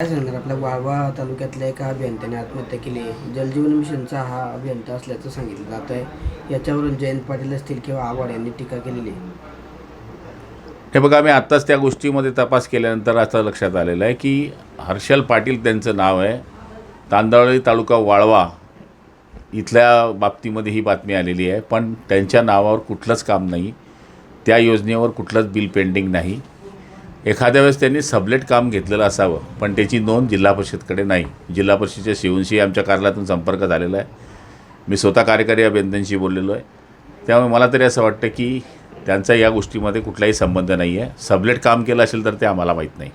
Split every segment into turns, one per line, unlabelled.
काय सांगणार? आपल्या वाळवा तालुक्यातल्या एका अभियंत्याने आत्महत्या केली. आहे जलजीवन मिशनचा हा अभियंता असल्याचं सांगितलं जात आहे. याच्यावरून जयंत पाटील असतील किंवा आव्हाड यांनी टीका केलेली आहे.
हे बघा मी आत्ताच त्या गोष्टीमध्ये तपास केल्यानंतर असं लक्षात आलेलं आहे की हर्षल पाटील त्यांचं नाव आहे. तांदळी तालुका वाळवा इथल्या बाबतीमध्ये ही बातमी आलेली आहे. पण त्यांच्या नावावर कुठलंच काम नाही. त्या योजनेवर कुठलंच बिल पेंडिंग नाही. एखाद्या वेळेस त्यांनी सबलेट काम घेतलेलं असावं पण त्याची नोंद जिल्हा परिषदकडे नाही. जिल्हा परिषदेच्या शिवनशी आमच्या कार्यालयातून संपर्क झालेला आहे. मी स्वतः कार्यकारी अभियंत्यांशी बोललेलो आहे. त्यामुळे मला तरी असं वाटतं की त्यांचा या गोष्टीमध्ये कुठलाही संबंध नाही आहे. सबलेट काम केलं असेल तर ते आम्हाला माहीत नाही.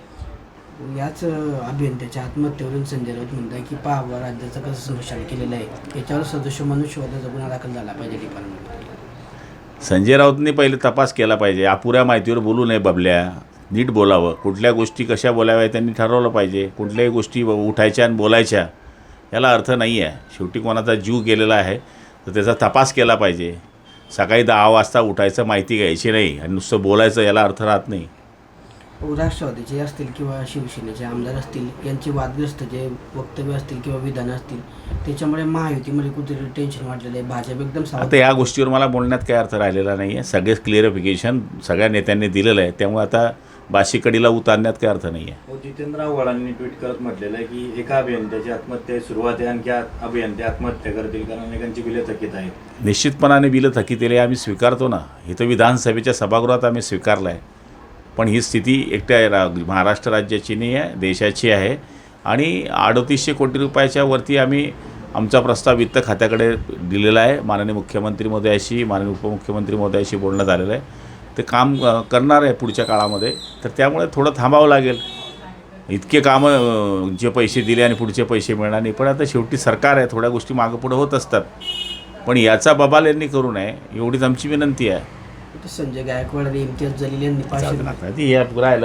याच अभियंत्याच्या आत्महत्येवरून संजय राऊत म्हणत आहे की पाहावं राज्याचं कसं संरक्षण केलेलं आहे. याच्यावर सदस्य मनुष्यवधाचा गुन्हा दाखल झाला पाहिजे डिपार्टमेंट
संजय राऊतने पहिले तपास केला पाहिजे. अपुऱ्या माहितीवर बोलू नये बबल्या. नीट बोलावं. कुठल्या गोष्टी कशा बोलाव्या त्यांनी ठरवलं पाहिजे. कुठल्याही गोष्टी उठायच्या आणि बोलायच्या याला अर्थ नाही आहे शेवटी कोणाचा जीव गेलेला आहे तर त्याचा तपास केला पाहिजे. सकाळी दहा वाजता उठायचं माहिती घ्यायची नाही आणि नुसतं बोलायचं याला अर्थ राहत नाही.
राष्ट्रवादीचे असतील किंवा शिवसेनेचे आमदार असतील यांचे वादग्रस्त जे वक्तव्य असतील किंवा विधानं असतील त्याच्यामुळे महायुतीमध्ये कुठेतरी टेन्शन वाढलेलं आहे. भाजप एकदम
आता या गोष्टीवर मला बोलण्यात काही अर्थ राहिलेला नाही आहे सगळेच क्लिअरिफिकेशन सगळ्या नेत्यांनी दिलेलं आहे. त्यामुळे आता बाशीकडीला उतारण्यात काही अर्थ नाही आहे
जितेंद्र आव्हाडांनी ट्विट करत म्हटलेलं आहे की एका अभियंत्याची आत्महत्या सुरुवात आहे आणखी अभियंते आत्महत्या करतील कारण अनेकांची बिले थकीत आहेत.
निश्चितपणाने बिलं थकीत केली आम्ही स्वीकारतो ना. इथं विधानसभेच्या सभागृहात आम्ही स्वीकारलं आहे पण ही स्थिती एकट्या रा महाराष्ट्र राज्याची नाही आहे देशाची आहे. आणि अडतीसशे कोटी रुपयाच्या वरती आम्ही आमचा प्रस्ताव वित्त खात्याकडे दिलेला आहे. माननीय मुख्यमंत्री महोदयाशी माननीय उपमुख्यमंत्री महोदयाशी बोलणं झालेलं आहे. ते काम करणार आहे पुढच्या काळामध्ये. तर त्यामुळे थोडं थांबावं लागेल. इतके कामं जे पैसे दिले आणि पुढचे पैसे मिळणार नाही. पण आता शेवटी सरकार आहे थोड्या गोष्टी मागं पुढं होत असतात. पण याचा बबाल यांनी करू नये एवढीच आमची विनंती आहे.
संजय गायकवाड आणि इम्तियाज जलील यांनी
राहिलं.